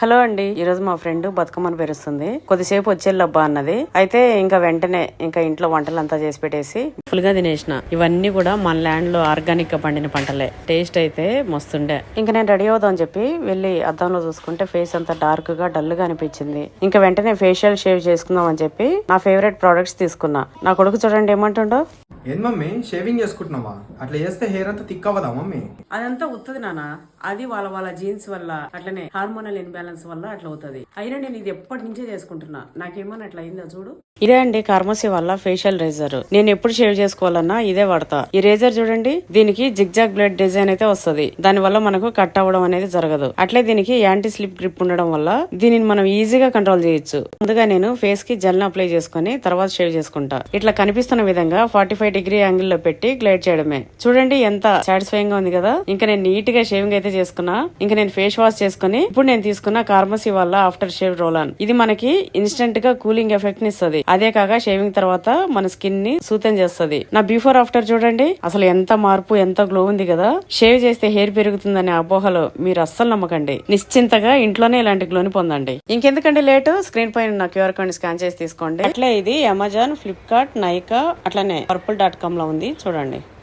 Hello అండి ఈ రోజు మా ఫ్రెండ్ బతుకమ్మను పెరుస్తుంది. కొద్దిసేపు వచ్చేళ్ళబ్బా అన్నది. అయితే ఇంకా వెంటనే ఇంకా ఇంట్లో వంటలు అంతా చేసి పెట్టేసి ఫుల్గా తినేసిన. ఇవన్నీ కూడా మన ల్యాండ్లో ఆర్గానిక్గా పండిన పంటలే. టేస్ట్ అయితే మస్తుండే. ఇంకా నేను రెడీ అవుదాం అని చెప్పి వెళ్ళి అద్దంలో చూసుకుంటే ఫేస్ అంతా డార్క్గా డల్గా అనిపించింది. ఇంకా వెంటనే ఫేషియల్ షేవ్ చేసుకుందాం అని చెప్పి నా ఫేవరెట్ ప్రోడక్ట్స్ తీసుకున్నా. నా కొడుకు చూడండి ఏమంటుండో? ఏంది మమ్మీ? షేవింగ్ చేసుకుంటున్నావా? అట్లా చేస్తే హెయిర్ అంతా థిక్ అవ్వదా మమ్మీ? అదంతా ఉత్తది నాన్న. అది వాళ్ళ వాళ్ళ జీన్స్ వల్ల అట్లనే హార్మోనల్ ఇన్బ్యాలెన్స్ వల్ల అట్లా అవుతుంది. అయినా నేను ఇది ఎప్పటి నుంచే చేసుకుంటున్నా? నాకేమన్నా అట్లా అయిందో చూడు? ఇదే అండి కార్మసీ వల్ల ఫేషియల్ రేజర్ నేను ఎప్పుడు షేవ్ చేసుకోవాలన్నా ఇదే వాడతా. ఈ రేజర్ చూడండి దీనికి జిగ్జాగ్ బ్లడ్ డిజైన్ అయితే వస్తది. దాని వల్ల మనకు కట్ అవ్వడం అనేది జరగదు. అట్లే దీనికి యాంటీ స్లిప్ గ్రిప్ ఉండడం వల్ల దీనిని మనం ఈజీగా కంట్రోల్ చేయొచ్చు. ముందుగా నేను ఫేస్కి జెల్ అప్లై చేసుకుని తర్వాత షేవ్ చేసుకుంటా. ఇట్లా కనిపిస్తున్న విధంగా ఫార్టీ ఫైవ్ డిగ్రీ యాంగిల్లో పెట్టి గ్లైడ్ చేయడమే. చూడండి ఎంత సాటిస్ఫైయింగ్గా ఉంది కదా. ఇంకా నేను నీట్గా షేవింగ్ అయితే చేసుకున్నా. ఇంకా నేను ఫేస్ వాష్ చేసుకుని ఇప్పుడు నేను తీసుకున్న కార్మసీ వల్ల ఆఫ్టర్ షేవ్ రోల్ ఆన్ ఇది మనకి ఇన్స్టెంట్గా కూలింగ్ ఎఫెక్ట్ని ఇస్తుంది. అదే కాక షేవింగ్ తర్వాత మన స్కిన్ని సూతం చేస్తుంది. నా బిఫోర్ ఆఫ్టర్ చూడండి. అసలు ఎంత మార్పు ఎంత గ్లో ఉంది కదా. షేవ్ చేస్తే హెయిర్ పెరుగుతుందనే అపోహలో మీరు అస్సలు నమ్మకండి. నిశ్చింతగా ఇంట్లోనే ఇలాంటి గ్లోని పొందండి. ఇంకెందుకండి లేటు? స్క్రీన్ పైన నా క్యూఆర్ కోడ్ స్కాన్ చేసి తీసుకోండి. అట్లే ఇది అమెజాన్ ఫ్లిప్కార్ట్ నైకా అట్లనే. పర్పుల్ డాట్ కామ్లో ఉంది. చూడండి.